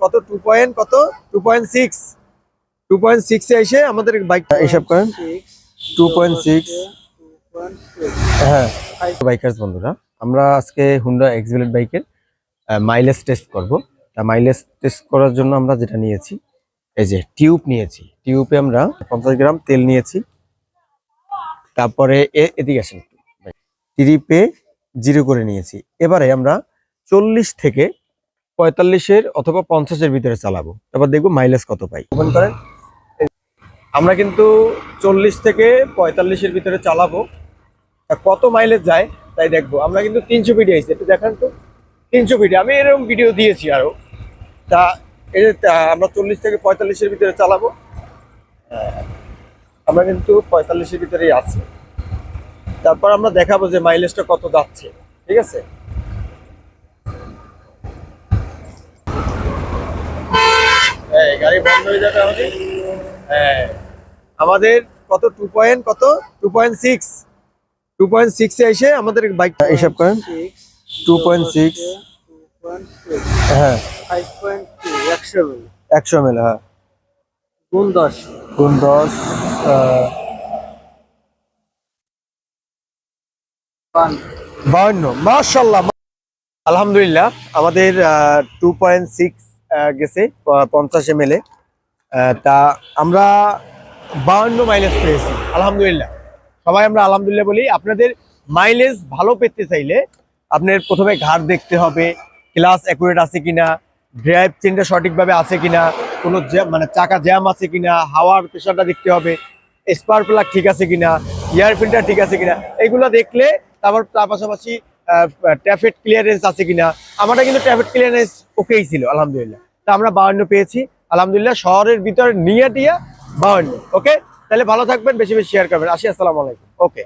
কত? Two point কত? Two point six two point সিক্সে এসে আমাদের বাইকটা হিসাব করেন। টু পয়েন্ট সিক্স হ্যাঁ। বাইকার্স বন্ধুরা আমরা আজকে হুন্ডা এক্সভিলেট বাইকের মাইলেজ টেস্ট করব। তা মাইলেজ টেস্ট করার জন্য আমরা যেটা নিয়েছি এই যে টিউব নিয়েছি। টিউবে আমরা পঞ্চাশ গ্রাম তেল নিয়েছি। তারপরে এ- এদিকে আসেন ট্রিপে জিরো করে নিয়েছি। এবারে আমরা চল্লিশ থেকে পঁয়তাল্লিশের অথবা পঞ্চাশের ভিতরে চালাবো। তারপর দেখব মাইলেজ কত পাই। ওপেন করেন। আমরা কিন্তু চল্লিশ থেকে পঁয়তাল্লিশের ভিতরে চালাবো। কত মাইলেজ যায় তাই দেখব। আমরা কিন্তু তিনশো ভিডিও আইছি। একটু দেখান তো। তিনশো ভিডিও আমি এরকম ভিডিও দিয়েছি আরও। তা এই আমরা চল্লিশ থেকে পঁয়তাল্লিশের ভিতরে চালাবো। হ্যাঁ, আমরা কিন্তু পঁয়তাল্লিশের ভিতরেই আছি। তারপর আমরা দেখাবো যে মাইলেজটা কত যাচ্ছে। ঠিক আছে? গাড়ি বন্ধ হয়ে যাবে আমাদের। হ্যাঁ। আমাদের কত? টু পয়েন্ট কত? Two point six two point সিক্সে এসে আমাদের বাইকটা হিসাব করেন। টু পয়েন্ট সিক্স হ্যাঁ। একশো এম হ্যাঁ। গুণ দশ। গুণ দশ আহ, পান মার্শাল্লাহ আলহামদুলিল্লাহ। আমাদের টু পয়েন্ট সিক্স গেছে পঞ্চাশ এম তা আমরা বাউন্ন মাইলেজ পেয়েছি, আলহামদুলিল্লাহ। সবাই আমরা আলহামদুলিল্লাহ বলি, আপনাদের মাইলেজ ভালো পেতে চাইলে আপনার প্রথমে ঘাট দেখতে হবে ক্লাস অ্যাকুরেট আছে কিনা ড্রাইভ চেনটা সঠিকভাবে আছে কিনা, কোনো মানে চাকা জ্যাম আছে কিনা হাওয়ার প্রেশারটা দেখতে হবে স্পার প্লাগ ঠিক আছে কিনা এয়ার ফিল্টার ঠিক আছে কিনা, এগুলো দেখলে তারপর তার পাশাপাশি ট্রাফিক ক্লিয়ারেন্স আছে কিনা? আমারটা কিন্তু ট্রাফিক ক্লিয়ারেন্স ওকেই ছিল, আলহামদুলিল্লাহ। তা আমরা বাউন্ন পেয়েছি, আলহামদুলিল্লাহ শহরের ভিতরে নিয়ে টিয়া বাউন্ন ওকে তাহলে ভালো থাকবেন, বেশি বেশি শেয়ার করবেন। আসি, আসসালামু আলাইকুম। ওকে